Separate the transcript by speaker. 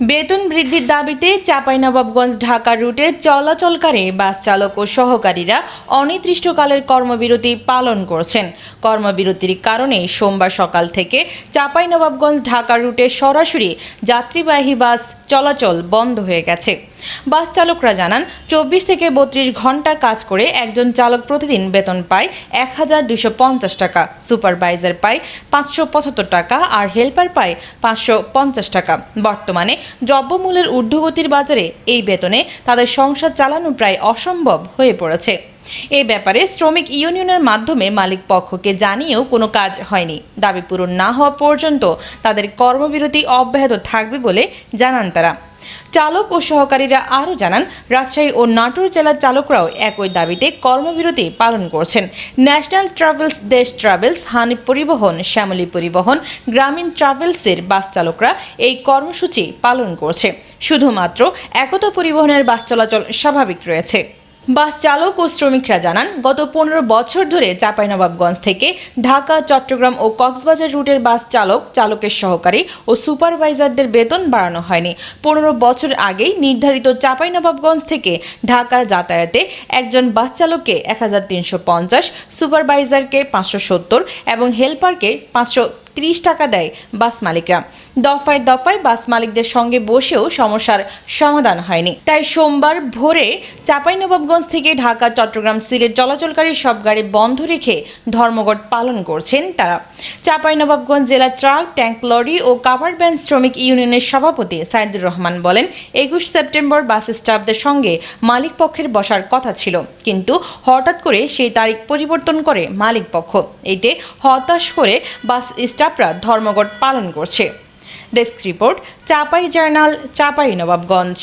Speaker 1: বেতন বৃদ্ধির দাবিতে চাঁপাইনবাবগঞ্জ ঢাকার রুটে চলাচলকারী বাস চালক ও সহকারীরা অনির্দিষ্টকালের কর্মবিরতি পালন করছেন। কর্মবিরতির কারণে সোমবার সকাল থেকে চাঁপাইনবাবগঞ্জ ঢাকার রুটে সরাসরি যাত্রীবাহী বাস চলাচল বন্ধ হয়ে গেছে। বাস চালকরা জানান, চব্বিশ থেকে বত্রিশ ঘণ্টা কাজ করে একজন চালক প্রতিদিন বেতন পায় এক হাজার দুশো পঞ্চাশ টাকা, সুপারভাইজার পায় পাঁচশো পঁচাত্তর টাকা আর হেল্পার পায় পাঁচশো পঞ্চাশ টাকা। বর্তমানে দ্রব্যমূল্যের ঊর্ধ্বগতির বাজারে এই বেতনে তাদের সংসার চালানো প্রায় অসম্ভব হয়ে পড়েছে। এ ব্যাপারে শ্রমিক ইউনিয়নের মাধ্যমে মালিক পক্ষকে জানিয়েও কোনো কাজ হয়নি। দাবি পূরণ না হওয়া পর্যন্ত তাদের কর্মবিরতি অব্যাহত থাকবে বলে জানান তারা। চালক ও সহকারীরা আরও জানান, রাজশাহী ও নাটোর জেলার চালকরাও একই দাবিতে কর্মবিরতি পালন করছেন। ন্যাশনাল ট্রাভেলস দেশ ট্রাভেলস হানি পরিবহন, শ্যামলী পরিবহন, গ্রামীণ ট্রাভেলসের বাস চালকরা এই কর্মসূচি পালন করছে। শুধুমাত্র একতা পরিবহনের বাস চলাচল স্বাভাবিক রয়েছে। বাস চালক ও শ্রমিকরা জানান, গত পনেরো বছর ধরে চাঁপাইনবাবগঞ্জ থেকে ঢাকা, চট্টগ্রাম ও কক্সবাজার রুটের বাস চালক, চালকের সহকারী ও সুপারভাইজারদের বেতন বাড়ানো হয়নি। পনেরো বছর আগেই নির্ধারিত চাঁপাইনবাবগঞ্জ থেকে ঢাকা যাতায়াতে একজন বাস চালককে এক হাজার তিনশো পঞ্চাশ, সুপারভাইজারকে পাঁচশো সত্তর এবং হেল্পারকে পাঁচশো ত্রিশ টাকা দেয় বাস মালিকরা। দফায় দফায় বাস মালিকদের সঙ্গে বসেও সমস্যার সমাধান হয়নি। তাই সোমবার ভোরে চাঁপাইনবাবগঞ্জ থেকে ঢাকা, চট্টগ্রাম সিলেট চলাচলকারী সব গাড়ি বন্ধ রেখে ধর্মঘট পালন করছেন তারা। চাঁপাইনবাবগঞ্জ জেলা ট্রাক, ট্যাঙ্ক লরি ও কাভার ভ্যান শ্রমিক ইউনিয়নের সভাপতি সাইদুর রহমান বলেন, একুশ সেপ্টেম্বর বাস স্টাফদের সঙ্গে মালিক পক্ষের বসার কথা ছিল। কিন্তু হঠাৎ করে সেই তারিখ পরিবর্তন করে মালিক পক্ষ। এতে হতাশ করে বাস স্টাফরা ধর্মঘট পালন করছে। Desk report Chapai journal Chapai Nawabganj.